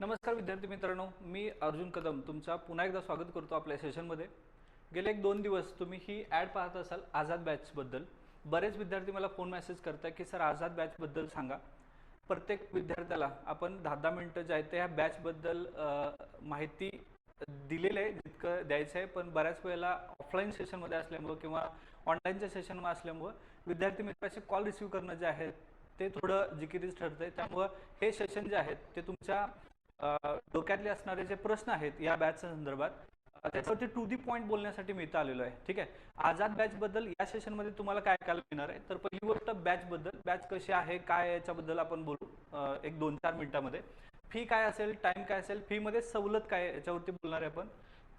नमस्कार विद्यार्थी मित्रांनो मी अर्जुन कदम तुमचा पुन्हा एकदा स्वागत करतो आपल्या सेशनमध्ये गेले एक दोन दिवस तुम्ही ही ॲड पाहत असाल आझाद बॅचबद्दल बरेच विद्यार्थी मला फोन मेसेज करतात की सर आझाद बॅचबद्दल सांगा. प्रत्येक विद्यार्थ्याला आपण दहा दहा मिनटं जे आहेत ते ह्या बॅचबद्दल माहिती दिलेलं आहे जितकं द्यायचं आहे. पण बऱ्याच वेळेला ऑफलाईन सेशनमध्ये असल्यामुळं किंवा ऑनलाईनच्या सेशनमध्ये असल्यामुळं विद्यार्थी मित्राचे कॉल रिसिव्ह करणं जे आहे ते थोडं जिकिरीच ठरतंय. त्यामुळं हे सेशन जे आहेत ते तुमच्या डोक्यातले असणारे जे प्रश्न आहेत या बॅचच्या संदर्भात त्याच्यावरती टू दी पॉईंट बोलण्यासाठी मी इथं आलेलो आहे. ठीक आहे? आझाद बॅच बद्दल या सेशनमध्ये तुम्हाला काय ऐकायला मिळणार आहे? तर पहिली गोष्ट बॅच बद्दल. बॅच कशी आहे काय याच्याबद्दल आपण बोलू एक दोन चार मिनिटामध्ये. फी काय असेल टाइम काय असेल फीमध्ये सवलत काय याच्यावरती बोलणार आहे आपण.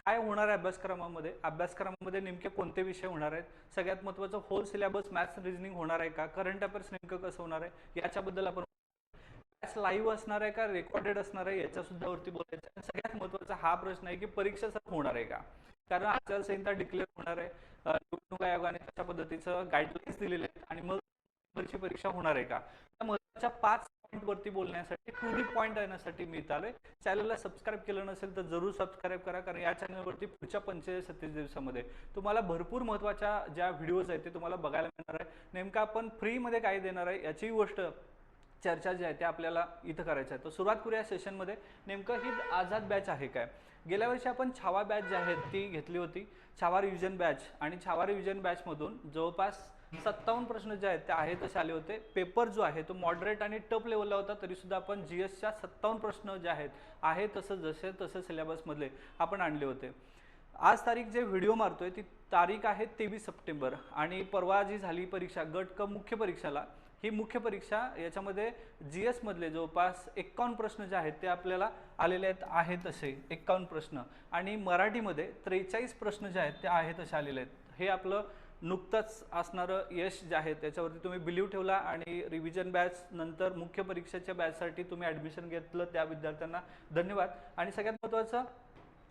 काय होणार आहे अभ्यासक्रमामध्ये? अभ्यासक्रमामध्ये नेमके कोणते विषय होणार आहेत? सगळ्यात महत्त्वाचं होल सिलेबस मॅथ्स रिजनिंग होणार आहे का? करंट अफेअर्स नेमकं कसं होणार आहे? याच्याबद्दल आपण लाईव्ह असणार आहे का रेकॉर्डेड असणार आहे याच्या सुद्धा वरती बोलायचं आणि सगळ्यात महत्त्वाचा हा प्रश्न आहे की परीक्षा सर होणार आहे का? कारण आचारसंहिता डिक्लेअर होणार आहे. निवडणूक आयोगाने तशा पद्धतीचं गाईडलाईन्स दिलेले आहेत आणि मग नंतरची परीक्षा होणार आहे का? त्या महत्त्वाच्या पाच पॉईंट वरती बोलण्यासाठी टू दी पॉईंट येण्यासाठी मी इथं आलोय चॅनलला सबस्क्राईब केलं नसेल तर जरूर सबस्क्राईब करा कारण या चॅनलवरती पुढच्या पंचेचाळीस सत्तीस दिवसामध्ये तुम्हाला भरपूर महत्त्वाच्या ज्या व्हिडिओज आहेत ते तुम्हाला बघायला मिळणार आहे. नेमकं आपण फ्रीमध्ये काय देणार आहे याचीही गोष्ट चर्चा जी आहे त्या आपल्याला इथं करायच्या आहेत तर सुरुवात करूया सेशनमध्ये नेमकं ही आझाद बॅच आहे काय? गेल्या वर्षी आपण छावा बॅच जी आहे ती घेतली होती. छावा रिव्हिजन बॅच आणि छावा रिव्हिजन बॅचमधून जवळपास सत्तावन्न प्रश्न जे आहेत ते आहे तसे आले होते. पेपर जो आहे तो मॉडरेट आणि टप लेवलला होता. तरी सुद्धा आपण जी एसच्या सत्तावन्न प्रश्न जे आहेत आहे तसं जसे तसे सिलेबसमधले आपण आणले होते. आज तारीख जे व्हिडिओ मारतोय ती तारीख आहे तेवीस सप्टेंबर. आणि परवा जी झाली परीक्षा गट क मुख्य परीक्षाला ही मुख्य परीक्षा याच्यामध्ये जी एसमधले जवळपास एक्कावन्न प्रश्न जे आहेत ते आपल्याला आलेले आहेत आहेत तसे एक्कावन्न प्रश्न. आणि मराठीमध्ये त्रेचाळीस प्रश्न जे आहेत ते आहेत असे आलेले आहेत. हे आपलं नुकतंच असणारं यश जे आहे त्याच्यावरती तुम्ही बिलीव ठेवला आणि रिव्हिजन बॅच नंतर मुख्य परीक्षेच्या बॅचसाठी तुम्ही ॲडमिशन घेतलं त्या विद्यार्थ्यांना धन्यवाद. आणि सगळ्यात महत्त्वाचं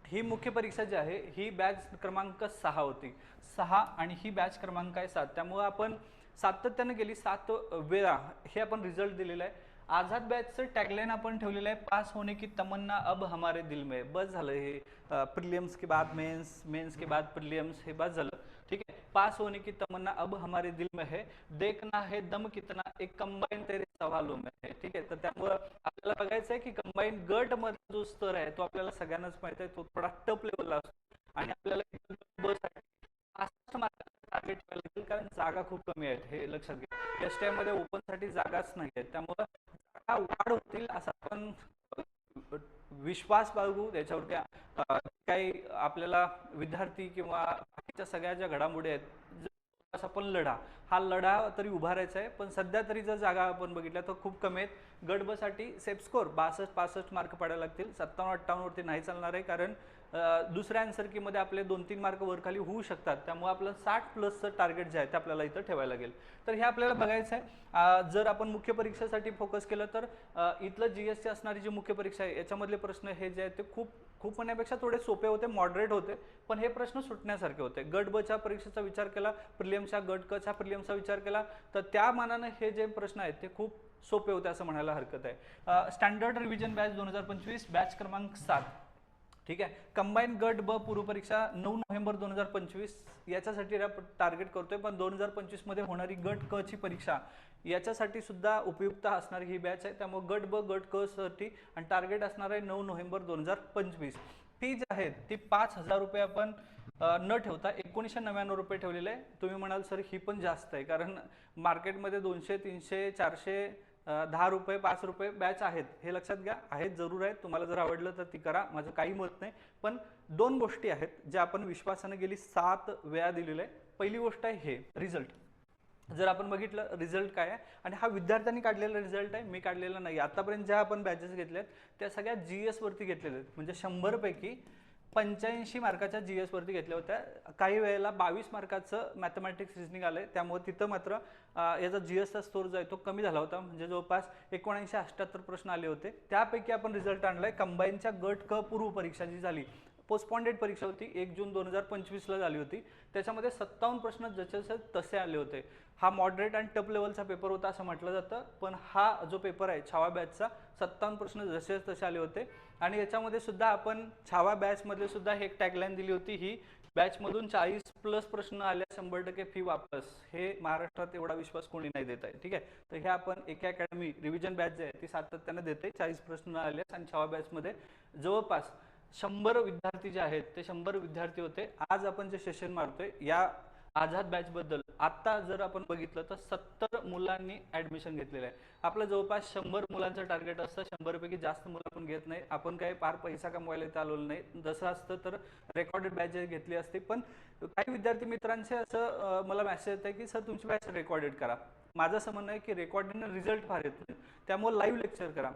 ही मुख्य परीक्षा जी आहे ही बॅच क्रमांक सहा होती. सहा आणि ही बॅच क्रमांक आहे सात. त्यामुळं आपण सातत्यानं गेली सात वेळा. हे आपण रिझल्ट दिलेला आहे. आझाद बॅचचं टॅगलाईन आपण ठेवलेलं आहे पास होने की तमन्ना अब हमारे दिल में. बस झालं हे प्रिलियम्स के बाद मेन्स मेन्स के बाद प्रिलियम्स हे बस झालं. ठीक आहे? पास होने की तमन्ना अब हमारे दिल में है. देखना है दम कितना एक कंबाईन तेरे सवालों में है. ठीक आहे? तर त्यामुळं आपल्याला बघायचं आहे की कंबाईन गटमध्ये जो स्तर आहे तो आपल्याला सगळ्यांनाच माहीत आहे. तो थोडा टप लेवलला असतो. आणि आपल्याला बस टार्गेट ठेवायला लागेल कारण जागा खूप कमी आहेत हे लक्षात घ्या. एस टी मध्ये ओपनसाठी जागाच नाही आहेत. त्यामुळं जागा वाढ होतील असा आपण विश्वास बाळगू. त्याच्यावरती काही आपल्याला विद्यार्थी किंवा बाकीच्या सगळ्या ज्या घडामोडी आहेत आपण लढा हा लढा तरी उभारायचा आहे. पण सध्या तरी जर जागा आपण बघितल्या तर खूप कमी आहेत. गटबसाठी सेफ स्कोर बासष्ट पासष्ट मार्क पडायला लागतील. सत्तावन्न अठ्ठावन्नवरती नाही चालणार आहे. कारण दुसऱ्या आन्सरकीमध्ये आपले दोन तीन मार्क वरखाली होऊ शकतात. त्यामुळे आपलं साठ प्लसचं टार्गेट जे आहे ते आपल्याला इथं ठेवायला लागेल. तर हे आपल्याला बघायचं आहे जर आपण मुख्य परीक्षेसाठी फोकस केलं तर इथलं जी एस ची असणारी जी मुख्य परीक्षा आहे याच्यामधले प्रश्न हे जे आहेत ते खूप खूप म्हणण्यापेक्षा थोडे सोपे होते मॉडरेट होते. पण हे प्रश्न सुटण्यासारखे होते. गट बच्या परीक्षेचा विचार केला प्रिलियमच्या गट कच्या प्रिलियमचा विचार केला तर त्या मानानं हे जे प्रश्न आहेत ते खूप सोपे होते असं म्हणायला हरकत आहे. स्टँडर्ड रिव्हिजन बॅच दोन हजार पंचवीस बॅच क्रमांक सात. ठीक आहे? कंबाईन गट ब पूर्व परीक्षा नऊ नोव्हेंबर दोन हजार पंचवीस याच्यासाठी टार्गेट करतोय. पण दोन हजार पंचवीसमध्ये होणारी गट क ची परीक्षा याच्यासाठी सुद्धा उपयुक्त असणारी ही बॅच आहे. त्यामुळे गट ब गट क साठी आणि टार्गेट असणार आहे नऊ नोव्हेंबर दोन हजार पंचवीस. फी जी आहे ती पाच हजार रुपये आपण न ठेवता एकोणीसशे नव्याण्णव रुपये ठेवलेले आहे. तुम्ही म्हणाल सर ही पण जास्त आहे. कारण मार्केटमध्ये दोनशे तीनशे चारशे दहा रुपये पाच रुपये बॅच आहेत. हे लक्षात घ्या. आहेत जरूर आहेत. तुम्हाला जर आवडलं तर ती करा. माझं काही मत नाही. पण दोन गोष्टी आहेत ज्या आपण विश्वासानं गेली सात वेळा दिलेल्या आहे पहिली गोष्ट आहे हे रिझल्ट जर आपण बघितलं रिझल्ट काय आहे? आणि हा विद्यार्थ्यांनी काढलेला रिझल्ट आहे मी काढलेला नाही. आतापर्यंत ज्या आपण बॅचेस घेतल्या आहेत त्या सगळ्या जी एसवरती घेतलेल्या आहेत. म्हणजे शंभरपैकी पंच्याऐंशी मार्काच्या जी एसवरती घेतल्या होत्या. काही वेळेला बावीस मार्काचं मॅथमॅटिक्स सीजनिक आलं आहे त्यामुळे तिथं मात्र याचा जी एसचा स्कोर जो आहे तो कमी झाला होता. म्हणजे जवळपास एकोणऐंशी अठ्ठ्याहत्तर प्रश्न आले होते. त्यापैकी आपण रिझल्ट आणलाय. कंबाईनच्या गट क पूर्व परीक्षा जी झाली पोस्टपॉन्डेड परीक्षा होती. एक जून दोन हजार पंचवीसला झाली होती. त्याच्यामध्ये सत्तावन्न प्रश्न जसे तसे आले होते. हा मॉडरेट आणि टप लेवलचा पेपर होता असं म्हटलं जातं. पण हा जो पेपर आहे छावा बॅचचा सत्तावन्न प्रश्न जसे तसे आले होते. आणि याच्यामध्ये सुद्धा आपण छावा बॅचमध्ये सुद्धा हे एक टॅगलाईन दिली होती. ही बॅचमधून चाळीस प्लस प्रश्न आल्या शंभर टक्के फी वापस. हे महाराष्ट्रात एवढा विश्वास कोणी नाही देत आहे. ठीक आहे? तर हे आपण एका अकॅडमी रिव्हिजन बॅच जे आहे ती सातत्याने देते. चाळीस प्रश्न आल्यास आणि छावा बॅचमध्ये जवळपास शंभर विद्यार्थी जे आहेत ते शंभर विद्यार्थी होते. आज आपण जे सेशन मारतोय या आझाद बॅच बद्दल आता जर आपण बघितलं तर सत्तर मुलांनी ऍडमिशन घेतलेलं आहे. आपलं जवळपास शंभर मुलांचं टार्गेट असतं. शंभरपैकी जास्त मुलं आपण घेत नाही. आपण काही फार पैसा कमवायला इथं आलेलो नाही. जसं असतं तर रेकॉर्डेड बॅच घेतली असते. पण काही विद्यार्थी मित्रांचे असं मला मेसेज येत आहे की सर तुमची बॅच रेकॉर्डेड करा. माझं असं म्हणणं आहे की रेकॉर्डिंग रिझल्ट फार येत नाही. त्यामुळे लाईव्ह लेक्चर करा.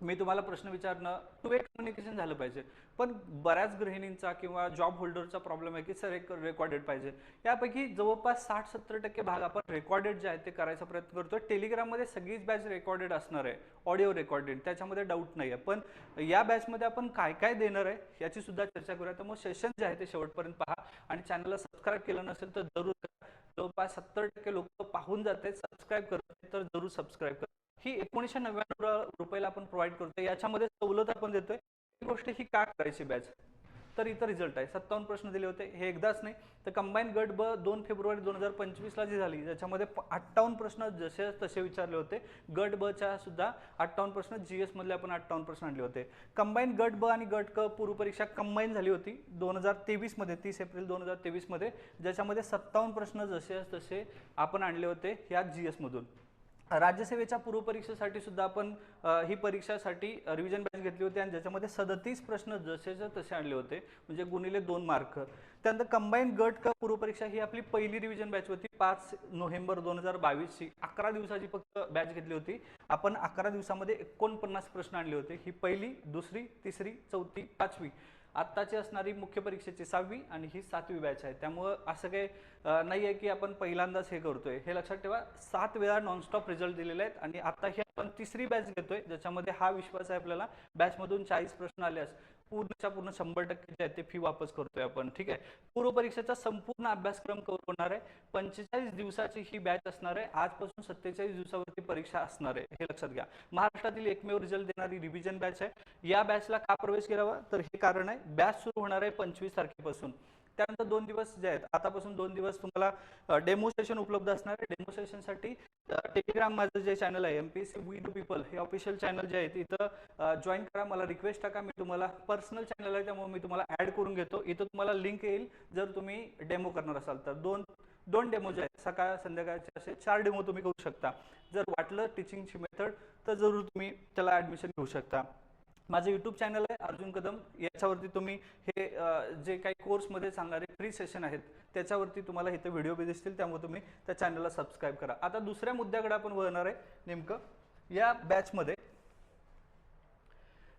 मी तुम्हाला प्रश्न विचारणं टू वे कम्युनिकेशन झालं पाहिजे. पण बऱ्याच गृहिणींचा किंवा जॉब होल्डरचा प्रॉब्लेम आहे की सर एक रेकॉर्डेड पाहिजे. यापैकी जवळपास साठ सत्तर टक्के भाग आपण रेकॉर्डेड जे आहे ते करायचा प्रयत्न करतो टेलिग्राममध्ये सगळीच बॅच रेकॉर्डेड असणार आहे. ऑडिओ रेकॉर्डेड त्याच्यामध्ये डाऊट नाही आहे पण या बॅचमध्ये आपण काय काय देणार आहे याची सुद्धा चर्चा करूया. तर मग सेशन जे आहे ते शेवटपर्यंत पहा. आणि चॅनलला सबस्क्राईब केलं नसेल तर जरूर जवळपास सत्तर टक्के लोक पाहून जाते सबस्क्राईब करत तर जरूर सबस्क्राईब करा. ही एकोणीसशे नव्याण्णव रुपयाला आपण प्रोव्हाइड करतोय. याच्यामध्ये सवलत आपण देतोय. ही गोष्ट ही का करायची बॅच तर इथं रिझल्ट आहे. सत्तावन्न प्रश्न दिले होते. हे एकदाच नाही. तर कंबाईन गट ब दोन फेब्रुवारी दोन हजार पंचवीसला जी झाली ज्याच्यामध्ये अठ्ठावन्न प्रश्न जसे तसे विचारले होते. गट ब च्या सुद्धा अठ्ठावन्न प्रश्न जी एसमधले आपण अठ्ठावन्न प्रश्न आणले होते. कंबाईन गट ब आणि गट क पूर्व परीक्षा कंबाईन झाली होती दोन हजार तेवीसमध्ये तीस एप्रिल दोन हजार तेवीसमध्ये ज्याच्यामध्ये सत्तावन्न प्रश्न जसे तसे आपण आणले होते ह्या जी एसमधून राज्यसेवेच्या पूर्वपरीक्षेसाठी सुद्धा आपण ही परीक्षासाठी रिव्हिजन बॅच घेतली होती आणि ज्याच्यामध्ये सदतीस प्रश्न जसेच्या तसे आणले होते म्हणजे गुणिले दोन मार्क त्यानंतर कंबाईन गट क पूर्व परीक्षा ही आपली पहिली रिव्हिजन बॅच होती पाच नोव्हेंबर दोन हजार बावीसची. अकरा दिवसाची फक्त बॅच घेतली होती. आपण अकरा दिवसामध्ये एकोणपन्नास प्रश्न आणले होते. ही पहिली दुसरी तिसरी चौथी पाचवी. आत्ताची असणारी मुख्य परीक्षेची सहावी आणि ही सातवी बॅच आहे. त्यामुळं असं काही नाही आहे की आपण पहिल्यांदाच हे करतोय. हे लक्षात ठेवा सात वेळा नॉनस्टॉप रिझल्ट दिलेले आहेत आणि आता ही आपण तिसरी बॅच घेतोय ज्याच्यामध्ये हा विश्वास आहे आपल्याला बॅचमधून चाळीस प्रश्न आल्यास पूर्णच्या पूर्ण शंभर टक्के जे आहे ते फी वापस करतोय आपण ठीक आहे? पूर्व परीक्षेचा संपूर्ण अभ्यासक्रम कव्हर होणार आहे पंचेचाळीस दिवसाची ही बॅच असणार आहे आजपासून सत्तेचाळीस दिवसावरती परीक्षा असणार आहे हे लक्षात घ्या. महाराष्ट्रातील एकमेव रिझल्ट देणारी रिव्हिजन बॅच आहे. या बॅचला का प्रवेश करावा? तर हे कारण आहे बॅच सुरू होणार आहे पंचवीस तारखेपासून. त्यानंतर दोन दिवस जे आहेत आतापासून दोन दिवस तुम्हाला डेमो सेशन उपलब्ध असणार आहे. डेमो सेशनसाठी टेलिग्राम माझं जे चॅनल आहे M P C V two people हे ऑफिशियल चॅनल जे आहे इथं जॉईन करा. मला रिक्वेस्ट टाका. मी तुम्हाला पर्सनल चॅनल आहे त्यामुळे मी तुम्हाला ॲड करून घेतो. इथं तुम्हाला लिंक येईल जर तुम्ही डेमो करणार असाल तर. दोन दोन डेमो जे आहेत सकाळ संध्याकाळचे असे चार डेमो तुम्ही करू शकता. जर वाटलं टीचिंगची मेथड तर जरूर तुम्ही त्याला ॲडमिशन घेऊ शकता. माझं यूट्यूब चॅनल आहे अर्जुन कदम. याच्यावरती तुम्ही हे जे काही कोर्समध्ये सांगणारे फ्री सेशन आहेत त्याच्यावरती तुम्हाला इथे व्हिडिओ बी दिसतील त्यामुळे तुम्ही त्या चॅनलला सबस्क्राईब करा. आता दुसऱ्या मुद्द्याकडे आपण वळणार आहे नेमकं या बॅचमध्ये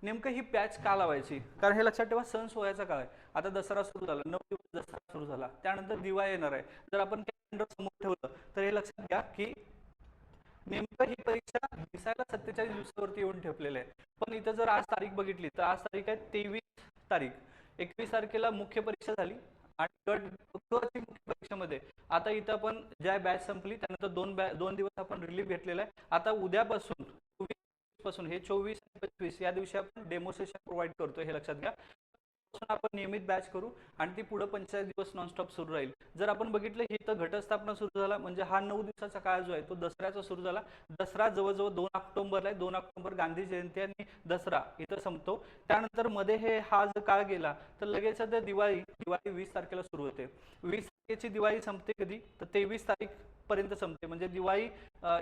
नेमकं ही पॅच का लावायची? कारण हे लक्षात ठेवा सण सोहळ्याचा काळ आहे. आता दसरा सुरू झाला नऊ दिवस दसरा सुरू झाला. त्यानंतर दिवाळी येणार आहे. जर आपण कॅलेंडर समोर ठेवलं तर हे लक्षात घ्या की नेमकं ही परीक्षा दिसायला सत्तेचाळीस दिवसावरती येऊन ठेपलेलं आहे. पण इथं जर आज तारीख बघितली तर आज तारीख आहे तेवीस तारीख. एकवीस तारखेला मुख्य परीक्षा झाली आणि गट मुख्य परीक्षेमध्ये. आता इथं आपण ज्या बॅच संपली त्यानंतर दोन बॅच दोन दिवस आपण रिलीफ घेतलेला आहे. आता उद्यापासून पासून हे चोवीस आणि पंचवीस या दिवशी आपण डेमो सेशन प्रोव्हाइड करतो हे लक्षात घ्या. आपण नियमित बॅच करू आणि ती पुढे पंचेचाळीस दिवस नॉनस्टॉप सुरू राहील. जर आपण बघितलं हे तर घटस्थापना सुरू झाला. म्हणजे हा नऊ दिवसाचा काळ जो आहे तो दसऱ्याचा सुरू झाला. दसरा जवळजवळ दोन ऑक्टोबरला आहे. दोन ऑक्टोबर गांधी जयंती आणि दसरा इथं संपतो. त्यानंतरमध्ये हे हा जर काळ गेला तर लगेच दिवाळी दिवाळी वीस तारखेला सुरू होते. वीस तारखेची दिवाळी संपते कधी? तर तेवीस तारीख पर्यंत संपते. म्हणजे दिवाळी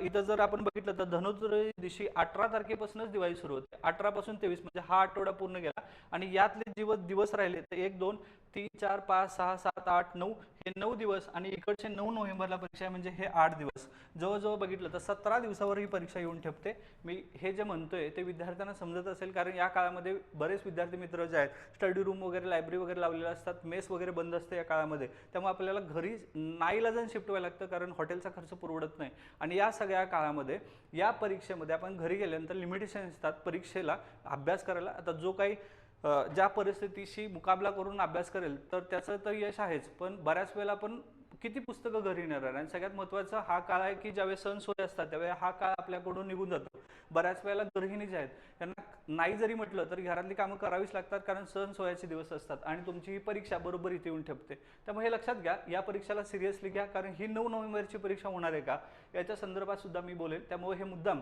इथं जर आपण बघितलं तर धनुत्रयोदशी दिवशी अठरा तारखेपासूनच दिवाळी सुरू होते. अठरा पासून तेवीस म्हणजे हा आठवडा पूर्ण गेला. आणि यातले जीव दिवस राहिले तर एक दोन तीन चार पाच सहा सात आठ नऊ हे नऊ दिवस आणि इकडचे नऊ नोव्हेंबरला परीक्षा आहे म्हणजे हे आठ दिवस. जवळजवळ बघितलं तर सतरा दिवसावर ही परीक्षा येऊन ठेपते. मी हे जे म्हणतोय ते विद्यार्थ्यांना समजत असेल कारण या काळामध्ये बरेच विद्यार्थी मित्र जे आहेत स्टडी रूम वगैरे लायब्ररी वगैरे लावलेले असतात मेस वगैरे बंद असते या काळामध्ये. त्यामुळे आपल्याला घरी नाईलाजन शिफ्ट व्हायला लागतं कारण हॉटेलचा खर्च परवडत नाही. आणि या सगळ्या काळामध्ये या परीक्षेमध्ये आपण घरी गेल्यानंतर लिमिटेशन असतात परीक्षेला अभ्यास करायला. आता जो काही ज्या परिस्थितीशी मुकाबला करून अभ्यास करेल तर त्याचं तर यश आहेच. पण बऱ्याच वेळेला आपण किती पुस्तकं घरी नेणार आहे आणि सगळ्यात महत्त्वाचा हा काळ आहे की ज्यावेळेस सण सोय असतात त्यावेळेस हा काळ आपल्याकडून निघून जातो. बऱ्याच वेळेला गृहिणी ज्या आहेत. त्यांना नाही जरी म्हटलं तरी घरातली कामं करावीच लागतात कारण सण सोयाचे दिवस असतात आणि तुमची ही परीक्षा बरोबर इथे येऊन ठेपते. त्यामुळे हे लक्षात घ्या या परीक्षेला सिरियसली घ्या कारण ही नऊ नोव्हेंबरची परीक्षा होणार आहे का? याच्या संदर्भात सुद्धा मी बोलेल त्यामुळे हे मुद्दाम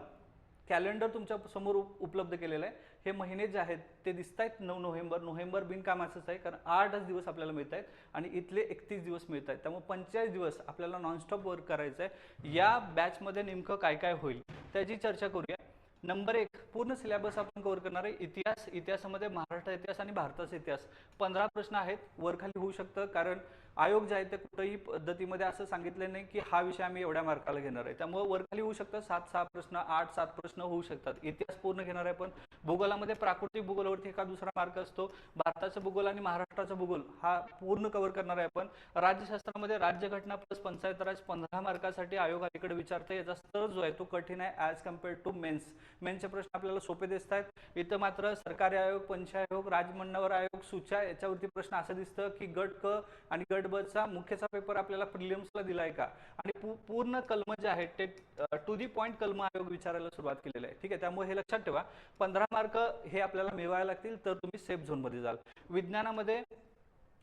कॅलेंडर तुमच्यासमोर उपलब्ध केलेलं आहे. हे महिने जे आहेत ते दिसत आहेत नऊ नोव्हेंबर. नोव्हेंबर बिनकामाचंच आहे कारण आठच दिवस आपल्याला मिळत आहेत आणि इथले एकतीस दिवस मिळत आहेत त्यामुळे पंचेचाळीस दिवस आपल्याला नॉनस्टॉप वर्क करायचं आहे. या बॅचमध्ये नेमकं काय काय होईल त्याची चर्चा करूया. नंबर एक पूर्ण सिलेबस आपण कव्हर करणार आहे. इतिहास इतिहासामध्ये महाराष्ट्र इतिहास आणि भारताचा इतिहास. पंधरा प्रश्न आहेत. वरखाली होऊ शकतं कारण आयोग जे आहे ते कुठंही पद्धतीमध्ये असं सांगितलं नाही की हा विषय आम्ही एवढ्या मार्काला घेणार आहे. त्यामुळे वरखाली होऊ शकतं सात सहा प्रश्न आठ सात प्रश्न होऊ शकतात. इतिहास पूर्ण घेणार आहे पण भूगोलामध्ये प्राकृतिक भूगोलावरती एका दुसरा मार्क असतो. भारताचा भूगोल आणि महाराष्ट्राचा भूगोल हा पूर्ण कव्हर करणार आहे आपण. राज्यशास्त्रामध्ये राज्यघटना प्लस पंचायत राज पंधरा मार्कासाठी आयोग अलीकडे विचारतं याचा स्तर जो आहे तो कठीण आहे ॲज कम्पेअर्ड टू मेन्स मेन्सचे प्रश्न आपल्याला सोपे दिसत आहेत इथं मात्र सरकारी आयोग पंचायोग आयोग राजमंडळावर आयोग सूच्या याच्यावरती प्रश्न असं दिसतं की गट क आणि गट ब मुख्यचा पेपर आपल्याला प्रिलियम्सला दिलाय का? आणि पूर्ण कलम जे आहेत ते टू दी पॉईंट कलम आयोग विचारायला सुरुवात केलेली आहे. ठीक आहे? त्यामुळे हे लक्षात ठेवा. पंधरा मार्क हे आपल्याला मिळवायला लागतील तर तुम्ही सेफ झोनमध्ये जाल. विज्ञानामध्ये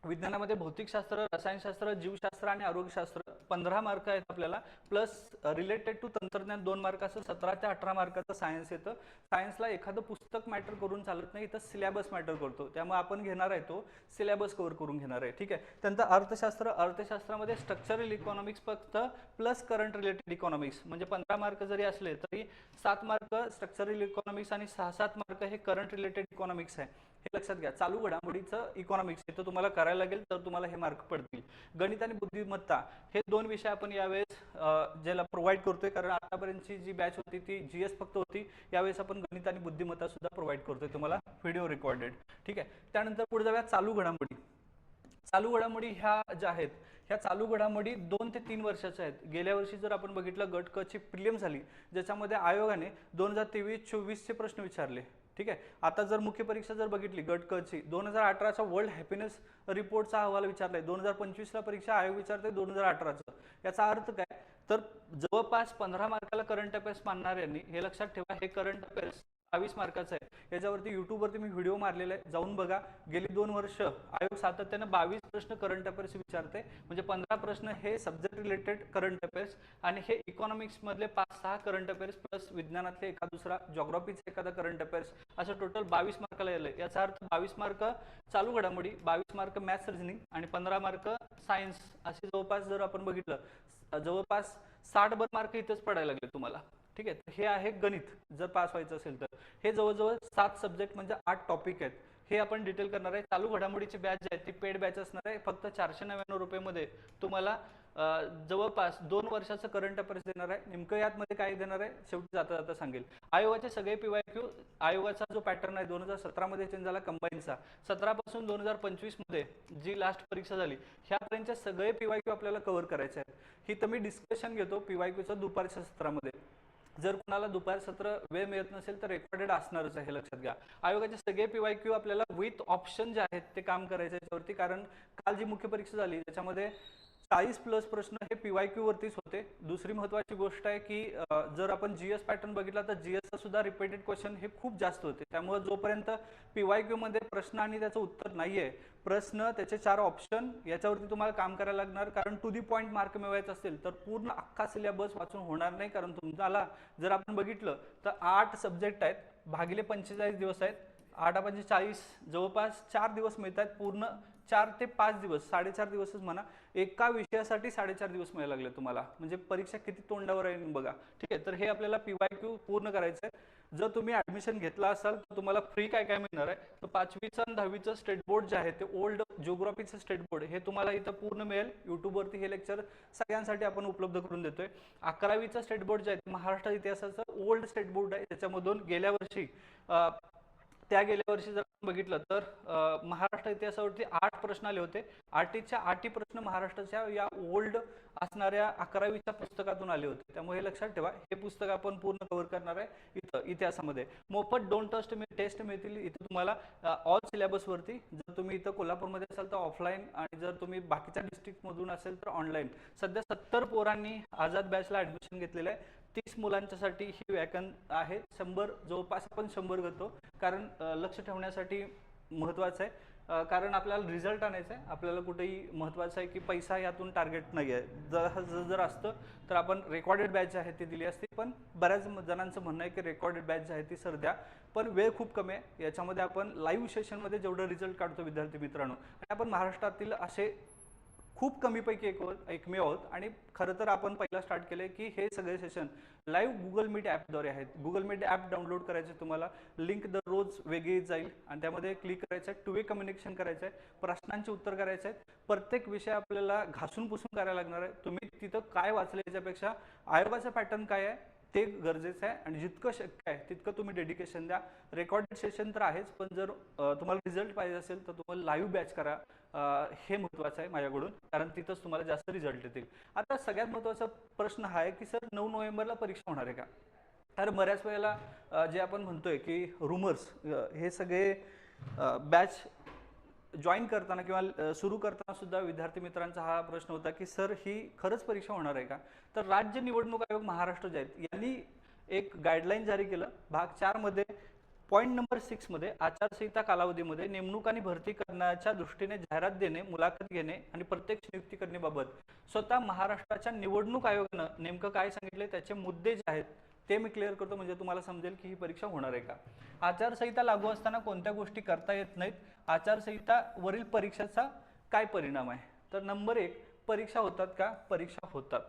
विज्ञानामध्ये भौतिकशास्त्र रसायनशास्त्र जीवशास्त्र आणि आरोग्यशास्त्र पंधरा मार्क आहेत आपल्याला. प्लस रिलेटेड टू तंत्रज्ञान दोन मार्काचं सतरा ते अठरा मार्काचं सायन्स येतं. सायन्सला एखादं पुस्तक मॅटर करून चालत नाही तर सिलेबस मॅटर करतो. त्यामुळे आपण घेणार आहे तो सिलेबस कव्हर करून घेणार आहे. ठीक आहे? त्यानंतर अर्थशास्त्र अर्थशास्त्रामध्ये स्ट्रक्चरल इकॉनॉमिक्स फक्त प्लस करंट रिलेटेड इकॉनॉमिक्स म्हणजे पंधरा मार्क जरी असले तरी सात मार्क स्ट्रक्चरल इकॉनॉमिक्स आणि सहा सात मार्क हे करंट रिलेटेड इकॉनॉमिक्स आहे. हे लक्षात घ्या. चालू घडामोडीचं इकॉनॉमिक्स हे तर तुम्हाला करायला लागेल तर तुम्हाला हे मार्क पडतील. गणित आणि बुद्धिमत्ता हे दोन विषय आपण यावेळेस ज्याला प्रोव्हाइड करतोय कारण आतापर्यंतची जी बॅच होती ती जी एस फक्त होती यावेळेस आपण गणित आणि बुद्धिमत्ता सुद्धा प्रोव्हाइड करतोय तुम्हाला व्हिडिओ रेकॉर्डेड ठीक आहे? त्यानंतर पुढे जाऊया चालू घडामोडी. चालू घडामोडी ह्या ज्या आहेत ह्या चालू घडामोडी दोन ते तीन वर्षाच्या आहेत. गेल्या वर्षी जर आपण बघितलं गट क ची प्रिलियम झाली ज्याच्यामध्ये आयोगाने दोन हजार तेवीस चोवीसचे प्रश्न विचारले. ठीक आहे? आता जर मुख्य परीक्षा जर बघितली गट ची दोन हजार अठराचा वर्ल्ड हॅपीनेस रिपोर्टचा अहवाल विचारलाय. दोन हजार पंचवीसला परीक्षा आयोग विचारते दोन हजार अठराचं. याचा अर्थ काय? तर जवळपास पंधरा मार्काला करंट अफेअर्स मानणाऱ्यांनी हे लक्षात ठेवा हे करंट अफेअर्स बावीस मार्काचं आहे. याच्यावरती युट्यूबवरती मी व्हिडिओ मारलेला आहे. जाऊन बघा. गेली दोन वर्ष आयोग सातत्यानं बावीस प्रश्न करंट अफेअर्स विचारते. म्हणजे पंधरा प्रश्न हे सब्जेक्ट रिलेटेड करंट अफेअर्स आणि हे इकॉनॉमिक्समधले पाच सहा करंट अफेअर्स प्लस विज्ञानातले एका दुसरा जॉग्राफीचा एखादा करंट अफेअर्स असं टोटल बावीस मार्काला येईल याचा अर्थ बावीस मार्क चालू घडामोडी बावीस मार्क मॅथ्स रिजनिंग आणि पंधरा मार्क सायन्स असे जवळपास जर आपण बघितलं जवळपास साठ बर मार्क इथंच पडायला लागले तुम्हाला. ठीक आहे? तर हे आहे गणित. जर पास व्हायचं असेल तर. हे जवळजवळ सात सब्जेक्ट म्हणजे आठ टॉपिक आहेत. हे आपण डिटेल करणार आहे. चालू घडामोडीची बॅच जी आहे. ती पेड बॅच असणार आहे. फक्त चारशे नव्याण्णव रुपयेमध्ये तुम्हाला जवळपास दोन वर्षाचं करंट अफेअर्स देणार आहे. नेमकं यातमध्ये काय देणार आहे? शेवटी जाता जाता सांगेल. आयोगाचे सगळे पीवाय क्यू आयोगाचा जो पॅटर्न आहे दोन हजार सतरामध्ये चेंज झाला कंबाईनचा सतरापासून दोन हजार पंचवीसमध्ये जी लास्ट परीक्षा झाली ह्यापर्यंतचे सगळे पीवाय क्यू आपल्याला कव्हर करायचे आहेत. ही तर मी डिस्कशन घेतो पीवाय क्यूचं दुपारच्या सत्रामध्ये. जर कुणाला दुपार सत्र वेळ मिळत नसेल तर रेकॉर्डेड असणारच आहे लक्षात घ्या. आयोगाचे सगळे पीवाय क्यू आपल्याला विथ ऑप्शन जे आहेत ते काम करायचे याच्यावरती. कारण काल जी मुख्य परीक्षा झाली त्याच्यामध्ये चाळीस प्लस प्रश्न हे पीवाय क्यू वरतीच होते. दुसरी महत्वाची गोष्ट आहे की जर आपण जीएस पॅटर्न बघितला तर जीएसचा सुद्धा रिपीटेड क्वेश्चन हे खूप जास्त होते. त्यामुळे जोपर्यंत पी वाय क्यूमध्ये प्रश्न आणि त्याचं उत्तर नाही आहे प्रश्न त्याचे चार ऑप्शन याच्यावरती तुम्हाला काम करायला लागणार. कारण टू दी पॉईंट मार्क मिळवायचा असेल तर पूर्ण अख्खा सिलेबस वाचून होणार नाही. कारण तुम्हाला जर आपण बघितलं तर आठ सब्जेक्ट आहेत भागिले पंचेचाळीस दिवस आहेत. आठ पंचे चाळीस जवळपास चार दिवस मिळतात पूर्ण चार ते पाच दिवस साडेचार दिवसच म्हणा एका विषयासाठी साडेचार दिवस मिळायला लागले तुम्हाला. म्हणजे परीक्षा किती तोंडावर आहे बघा. ठीक आहे तर हे आपल्याला पीवाय क्यू पूर्ण करायचं आहे जर तुम्ही ऍडमिशन घेतला असाल तर तुम्हाला फ्री काय काय मिळणार आहे? तर पाचवीचं आणि दहावीचं स्टेट बोर्ड जे आहे ते ओल्ड जिओग्राफीचं स्टेट बोर्ड हे तुम्हाला इथं पूर्ण मिळेल. युट्यूबवरती हे लेक्चर सगळ्यांसाठी आपण उपलब्ध करून देतोय. अकरावीचं स्टेट बोर्ड जे आहे महाराष्ट्र इतिहासाचं ओल्ड स्टेट बोर्ड आहे. त्याच्यामधून गेल्या वर्षी त्या गेल्या वर्षी जर बघितलं तर महाराष्ट्र इतिहासावरती आठ प्रश्न आले होते. आठीच्या आठी प्रश्न महाराष्ट्राच्या या ओल्ड असणाऱ्या अकरावीच्या पुस्तकातून आले होते. त्यामुळे हे लक्षात ठेवा हे पुस्तक आपण पूर्ण कव्हर करणार आहे इथं इतिहासामध्ये. मोफत डोंट टस्ट मी टेस्ट मिळतील इथं तुम्हाला ऑल सिलेबसवरती जर तुम्ही इथं कोल्हापूरमध्ये असाल तर ऑफलाईन आणि जर तुम्ही बाकीच्या डिस्ट्रिक्टमधून असेल तर ऑनलाईन सध्या सत्तर पोरांनी आझाद बॅचला ॲडमिशन घेतलेलं आहे. तीस मुलांच्यासाठी ही व्याकरण आहे. शंभर जवळपास आपण शंभर घेतो. कारण लक्ष ठेवण्यासाठी महत्त्वाचं आहे. कारण आपल्याला रिझल्ट आणायचा आहे. आपल्याला कुठेही महत्त्वाचं आहे की पैसा यातून टार्गेट नाही आहे जर जर- जर असतं तर आपण रेकॉर्डेड बॅच आहे ती दिली असती. पण बऱ्याच म- जणांचं म्हणणं आहे की रेकॉर्डेड बॅच आहे ती सर द्या. पण वेळ खूप कमी आहे. याच्यामध्ये आपण लाईव्ह सेशनमध्ये जेवढं रिझल्ट काढतो विद्यार्थी मित्रांनो. आणि आपण महाराष्ट्रातील असे खूप कमीपैकी एक एकमेव आहोत आणि खरं तर आपण पहिला स्टार्ट केले की हे सगळे सेशन लाईव्ह गुगल मीट ॲपद्वारे आहेत. गुगल मीट ॲप डाउनलोड करायचे तुम्हाला. लिंक दररोज वेगळी जाईल. आणि त्यामध्ये क्लिक करायचं आहे. टू वे कम्युनिकेशन करायचं आहे. प्रश्नांचे उत्तर करायचे आहेत. प्रत्येक विषय आपल्याला घासून पुसून करायला लागणार आहे. तुम्ही तिथं काय वाचलं याच्यापेक्षा आयोगाचा पॅटर्न काय आहे ते गरजेचं आहे. आणि जितकं शक्य आहे तितकं तुम्ही डेडिकेशन द्या. रेकॉर्डेड सेशन तर आहेच. पण जर तुम्हाला रिझल्ट पाहिजे असेल तर तुम्हाला लाईव्ह बॅच करा. हे महत्त्वाचं आहे माझ्याकडून कारण तिथंच तुम्हाला जास्त रिझल्ट येतील. आता सगळ्यात महत्त्वाचा प्रश्न हा आहे की सर नऊ नोव्हेंबरला परीक्षा होणार आहे का? कारण बऱ्याच वेळेला जे आपण म्हणतोय की रुमर्स हे सगळे बॅच जॉईन करताना किंवा सुरू करताना सुद्धा विद्यार्थी मित्रांचा हा प्रश्न होता की सर ही खरंच परीक्षा होणार आहे का? तर राज्य निवडणूक आयोग महाराष्ट्र जे आहेत यांनी एक गाईडलाईन जारी केलं. भाग चारमध्ये पॉईंट नंबर सिक्समध्ये आचारसंहिता कालावधीमध्ये नेमणूक आणि भरती करण्याच्या दृष्टीने जाहिरात देणे मुलाखत घेणे आणि प्रत्यक्ष नियुक्ती करण्याबाबत स्वतः महाराष्ट्राच्या निवडणूक आयोगानं नेमकं काय सांगितले त्याचे मुद्दे जे आहेत ते मी क्लिअर करतो म्हणजे तुम्हाला समजेल की ही परीक्षा होणार आहे का? आचारसंहिता लागू असताना कोणत्या गोष्टी करता येत नाहीत? आचारसंहिता वरील परीक्षेचा काय परिणाम आहे? तर नंबर एक परीक्षा होतात का? परीक्षा होतात.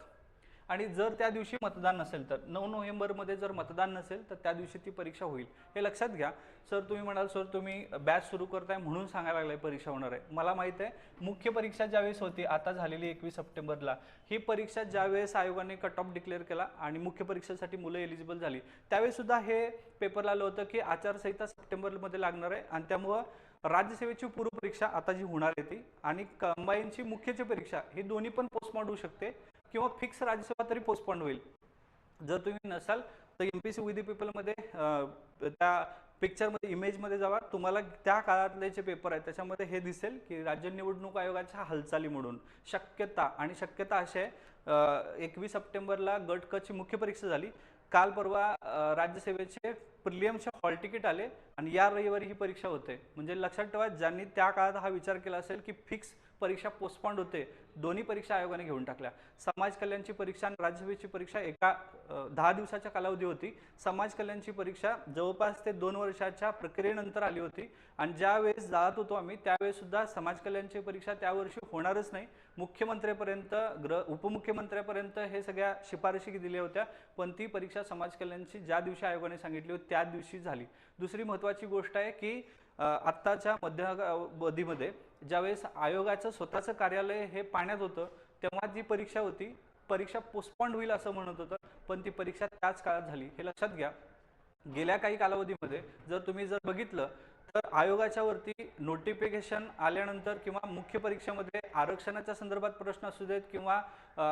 आणि जर त्या दिवशी मतदान नसेल तर नऊ नोव्हेंबरमध्ये जर मतदान नसेल तर त्या दिवशी ती परीक्षा होईल. हे लक्षात घ्या. सर तुम्ही म्हणाल सर तुम्ही बॅच सुरू करताय म्हणून सांगायला लागलाय परीक्षा होणार आहे. मला माहीत आहे मुख्य परीक्षा ज्यावेळेस होती आता झालेली एकवीस सप्टेंबरला ही परीक्षा ज्यावेळेस आयोगाने कट ऑफ डिक्लेअर केला आणि मुख्य परीक्षेसाठी मुलं एलिजिबल झाली त्यावेळेस सुद्धा हे पेपरला आलं होतं की आचारसंहिता सप्टेंबरमध्ये लागणार आहे आणि त्यामुळं राज्यसेवेची पूर्व परीक्षा आता जी होणार आहे ती आणि कंबाईनची मुख्यची परीक्षा ही दोन्ही पण पोस्टमार्ट होऊ शकते. किंवा फिक्स राज्यसभा तरी पोस्टपोंड होईल. जर तुम्ही नसाल तर एम पी सी विधी पीपलमध्ये त्या पिक्चरमध्ये इमेजमध्ये जावा. तुम्हाला त्या काळातले जे पेपर आहेत त्याच्यामध्ये हे दिसेल की राज्य निवडणूक आयोगाच्या हालचाली म्हणून. शक्यता आणि शक्यता अशी आहे एकवीस सप्टेंबरला गट कची मुख्य परीक्षा झाली. काल परवा राज्यसेवेचे प्रिलियमचे हॉल तिकीट आले आणि या रविवारी ही परीक्षा होते. म्हणजे लक्षात ठेवा ज्यांनी त्या काळात हा विचार केला असेल की फिक्स परीक्षा पोस्टपॉन्ड होते दोन्ही परीक्षा आयोगाने घेऊन टाकल्या. समाज कल्याणची परीक्षा आणि राज्यसभेची परीक्षा एका दहा दिवसाच्या कालावधी होती. समाज कल्याणची परीक्षा जवळपास ते दोन वर्षाच्या प्रक्रियेनंतर आली होती आणि ज्या वेळेस जात होतो आम्ही त्यावेळेस सुद्धा समाज कल्याणची परीक्षा त्या वर्षी होणारच नाही. मुख्यमंत्र्यापर्यंत ग्र उपमुख्यमंत्र्यापर्यंत हे सगळ्या शिफारशी दिल्या होत्या पण ती परीक्षा समाज कल्याणची ज्या दिवशी आयोगाने सांगितली होती त्या दिवशी झाली. दुसरी महत्त्वाची गोष्ट आहे की आत्ताच्या मध्यावधीमध्ये ज्यावेळेस आयोगाचं स्वतःचं कार्यालय हे पाण्यात होतं तेव्हा जी परीक्षा होती परीक्षा पोस्टपॉन्ड होईल असं म्हणत होतं पण ती परीक्षा त्याच काळात झाली. हे लक्षात घ्या. गेल्या काही कालावधीमध्ये जर तुम्ही जर बघितलं तर आयोगाच्या वरती नोटिफिकेशन आल्यानंतर किंवा मुख्य परीक्षेमध्ये आरक्षणाच्या संदर्भात प्रश्न असू देत किंवा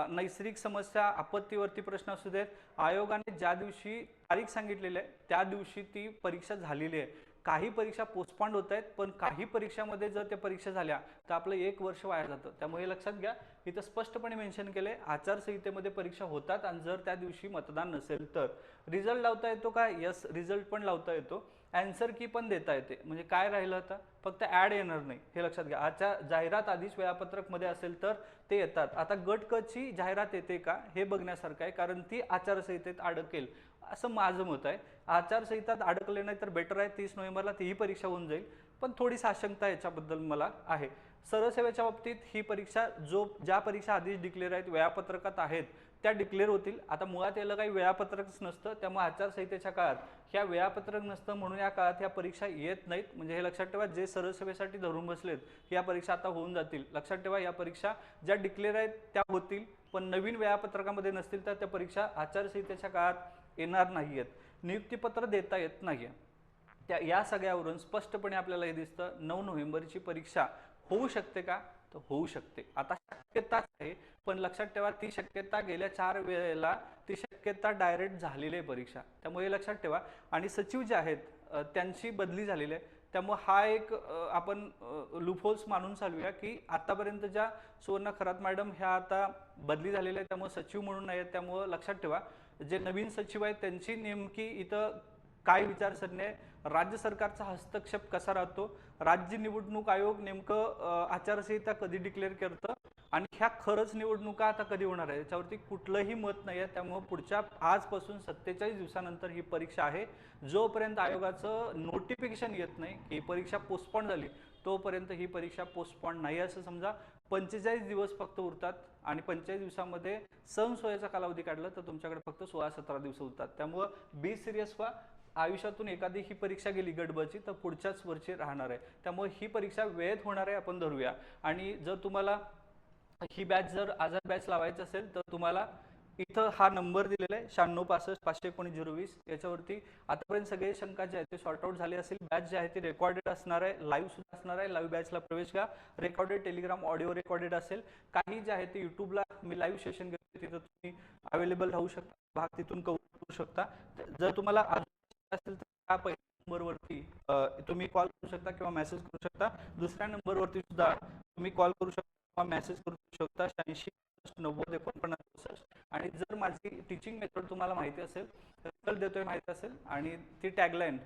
नैसर्गिक समस्या आपत्तीवरती प्रश्न असू देत आयोगाने ज्या दिवशी तारीख सांगितलेली आहे त्या दिवशी ती परीक्षा झालेली आहे. काही परीक्षा पोस्टपॉन्ड होत आहेत पण काही परीक्षामध्ये जर त्या परीक्षा झाल्या तर आपलं एक वर्ष वाया जातं. त्यामुळे लक्षात घ्या इथं स्पष्टपणे मेन्शन केले आचारसंहितेमध्ये परीक्षा होतात आणि जर त्या दिवशी मतदान नसेल तर. रिझल्ट लावता येतो का? यस रिझल्ट पण लावता येतो. अँसर की पण देता येते. म्हणजे काय राहिलं आता? फक्त ॲड येणार नाही. हे लक्षात घ्या. आजच्या जाहिरात आधीच वेळापत्रकमध्ये असेल तर ते येतात. आता गट जाहिरात येते का? हे बघण्यासारखं आहे. कारण ती आचारसंहितेत अडकेल. असं माझं मत आहे. आचारसंहितात अडकले नाही तर बेटर आहे. तीस नोव्हेंबरला तीही परीक्षा होऊन जाईल. पण थोडी साशंकता याच्याबद्दल मला आहे. सरसेवेच्या बाबतीत ही परीक्षा जो ज्या परीक्षा आधीच डिक्लेअर आहेत वेळापत्रकात आहेत त्या डिक्लेअर होतील. आता मुळात याला काही वेळापत्रकच नसतं. त्यामुळे आचारसंहितेच्या काळात ह्या वेळापत्रक नसतं म्हणून या काळात ह्या परीक्षा येत नाहीत. म्हणजे हे लक्षात ठेवा जे सरसभेसाठी धरून बसलेत या परीक्षा आता होऊन जातील. लक्षात ठेवा या परीक्षा ज्या डिक्लेअर आहेत त्या होतील. पण नवीन वेळापत्रकामध्ये नसतील तर त्या परीक्षा आचारसंहितेच्या काळात येणार नाही आहेत नियुक्तीपत्र देता येत नाही त्या या सगळ्यावरून स्पष्टपणे आपल्याला हे दिसतं. नऊ नोव्हेंबरची परीक्षा होऊ शकते का? तर होऊ शकते. आता शक्यताच आहे पण लक्षात ठेवा ती शक्यता गेल्या चार वेळेला ती शक्यता डायरेक्ट झालेली आहे परीक्षा. त्यामुळे लक्षात ठेवा. आणि सचिव जे आहेत त्यांची बदली झालेली आहे. त्यामुळे हा एक आपण लुफोल्स मानून चालूया की आतापर्यंत ज्या सुवर्ण खरात मॅडम ह्या आता बदली झालेल्या आहेत त्यामुळे सचिव म्हणून नाही आहेत त्यामुळं लक्षात ठेवा जे नवीन सचिव आहेत त्यांची नेमकी इथं काय विचारसरणी आहे राज्य सरकारचा हस्तक्षेप कसा राहतो? राज्य निवडणूक आयोग नेमकं आचारसंहिता कधी डिक्लेअर करतं? आणि ह्या खरंच निवडणुका आता कधी होणार आहे याच्यावरती कुठलंही मत नाही आहे. त्यामुळं पुढच्या आजपासून सत्तेचाळीस दिवसानंतर ही परीक्षा आहे. जोपर्यंत आयोगाचं नोटिफिकेशन येत नाही की ही परीक्षा पोस्टपॉन झाली तोपर्यंत ही परीक्षा पोस्टपॉन नाही असं समजा. पंचेचाळीस दिवस फक्त उरतात आणि पंचेचाळीस दिवसामध्ये सण सोयाचा कालावधी काढला तर तुमच्याकडे फक्त सोळा सतरा दिवस उरतात. त्यामुळं बी सिरियस व्हा. आयुष्यातून एखादी ही परीक्षा गेली गडबडची तर पुढच्याच वरची राहणार आहे. त्यामुळे ही परीक्षा वेळेत होणार आहे आपण धरूया. आणि जर तुम्हाला ही बॅच जर आझाद बॅच लावायची असेल तर तुम्हाला इथं हा नंबर दिलेला आहे शहाण्णव पासष्ट पाचशे एकोणीस झिरो वीस. याच्यावरती आतापर्यंत सगळे शंका जे आहेत ते सॉर्ट आउट झाले असेल. बॅच जे आहे ते रेकॉर्डेड असणार आहे लाईव्ह सुद्धा असणार आहे. लाईव्ह बॅचला प्रवेश घ्या. रेकॉर्डेड टेलिग्राम ऑडिओ रेकॉर्डेड असेल. काही जे आहे ते युट्यूबला मी लाईव्ह सेशन घेतो तिथं तुम्ही अवेलेबल राहू शकता. भाग तिथून करू शकता. जर तुम्हाला अजून असेल तर त्या पहिल्या नंबरवरती तुम्ही कॉल करू शकता किंवा मेसेज करू शकता. दुसऱ्या नंबरवरती सुद्धा तुम्ही कॉल करू शकता किंवा मेसेज करू शकता. शहाऐंशी नव्वद एकोणपन्नास चौसष्ट आणि जर माझी टीचिंग मेथड तुम्हाला माहिती असेल रिझल्ट देतोय माहिती असेल. आणि ती टॅगलाईन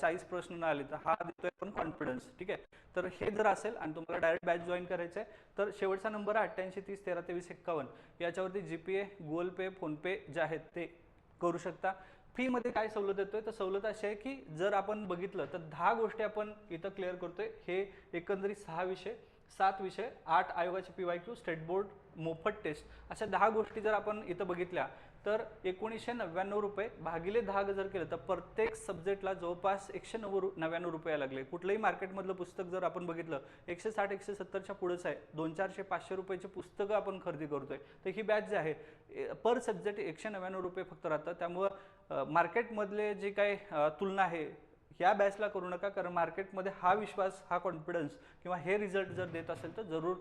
चाळीस प्रश्न न आले तर हा देतोय पण कॉन्फिडन्स ठीक आहे? तर हे जर असेल आणि तुम्हाला डायरेक्ट बॅच जॉईन करायचं आहे तर शेवटचा नंबर आहे अठ्ठ्याऐंशी तीस तेरा तेवीस एक्कावन्न. याच्यावरती G P A Google Pay PhonePe जे आहेत ते करू शकता. फीमध्ये काय सवलत देतोय? तर सवलत अशी आहे की जर आपण बघितलं तर दहा गोष्टी आपण इथं क्लिअर करतोय. हे एकंदरीत सहा विषय सात विषय आठ आयोगाचे P Y Q state board मोफत टेस्ट अशा दहा गोष्टी जर आपण इथं बघितल्या तर एकोणीसशे नव्याण्णव रुपये भागिले दहा जर केलं तर प्रत्येक सब्जेक्टला जवळपास एकशे नव्वद नव्याण्णव रुपये लागले. कुठलंही मार्केटमधलं पुस्तक जर आपण बघितलं एकशे साठ एकशे सत्तरच्या पुढंच आहे. दोन चारशे पाचशे रुपयाची पुस्तकं आपण खरेदी करतोय. तर ही बॅच जी आहे पर सब्जेक्ट एकशे नव्याण्णव रुपये फक्त राहतं त्यामुळं मार्केटमधले जे काही तुलना आहे ह्या बॅचला करू नका कारण मार्केटमध्ये हा विश्वास हा कॉन्फिडन्स किंवा हे रिझल्ट जर देत असेल तर जरूर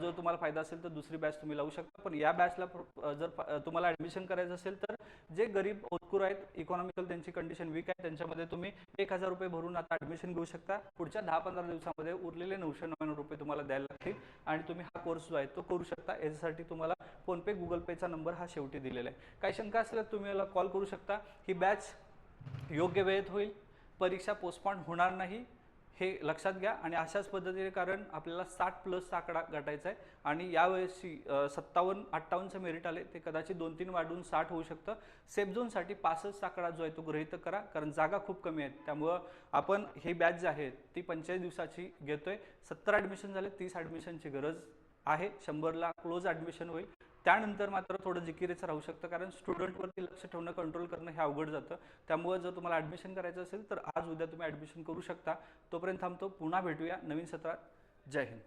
जर तुम्हाला फायदा असेल तर दुसरी बॅच तुम्ही लावू शकता. पण या बॅचला जर तुम्हाला ॲडमिशन करायचं असेल तर जे गरीब होतकूर आहेत इकॉनॉमिकल त्यांची कंडिशन वीक आहे त्यांच्यामध्ये तुम्ही एक हजार रुपये भरून आता ॲडमिशन घेऊ शकता. पुढच्या दहा पंधरा दिवसामध्ये उरलेले नऊशे नव्याण्णव रुपये तुम्हाला द्यायला लागतील आणि तुम्ही हा कोर्स जो आहे तो करू शकता. याच्यासाठी तुम्हाला फोनपे गुगल पेचा नंबर हा शेवटी दिलेला आहे. काही शंका असल्यास तुम्ही याला कॉल करू शकता. ही बॅच योग्य वेळेत होईल. परीक्षा पोस्टपॉन होणार नाही हे लक्षात घ्या. आणि अशाच पद्धतीने कारण आपल्याला साठ प्लस आकडा गाठायचा आहे आणि यावेळेसची सत्तावन्न अठ्ठावन्नचं मेरिट आले ते कदाचित दोन तीन वाढून साठ होऊ शकतं. सेफझोनसाठी पासष्ट आकडा जो आहे तो गृहित करा कारण जागा खूप कमी आहेत. त्यामुळं आपण ही बॅच जी आहे ती पंचेचाळीस दिवसाची घेतोय. सत्तर ॲडमिशन झाले तीस ॲडमिशनची गरज आहे. शंभरला क्लोज ॲडमिशन होईल. त्यानंतर मात्र थोडं जिकिरीचं राहू शकतं कारण स्टुडंटवरती लक्ष ठेवणं कंट्रोल करणं हे अवघड जातं. त्यामुळे जर तुम्हाला ॲडमिशन करायचं असेल तर आज उद्या तुम्ही ॲडमिशन करू शकता. तोपर्यंत थांबतो पुन्हा भेटूया नवीन सत्रात. जय हिंद.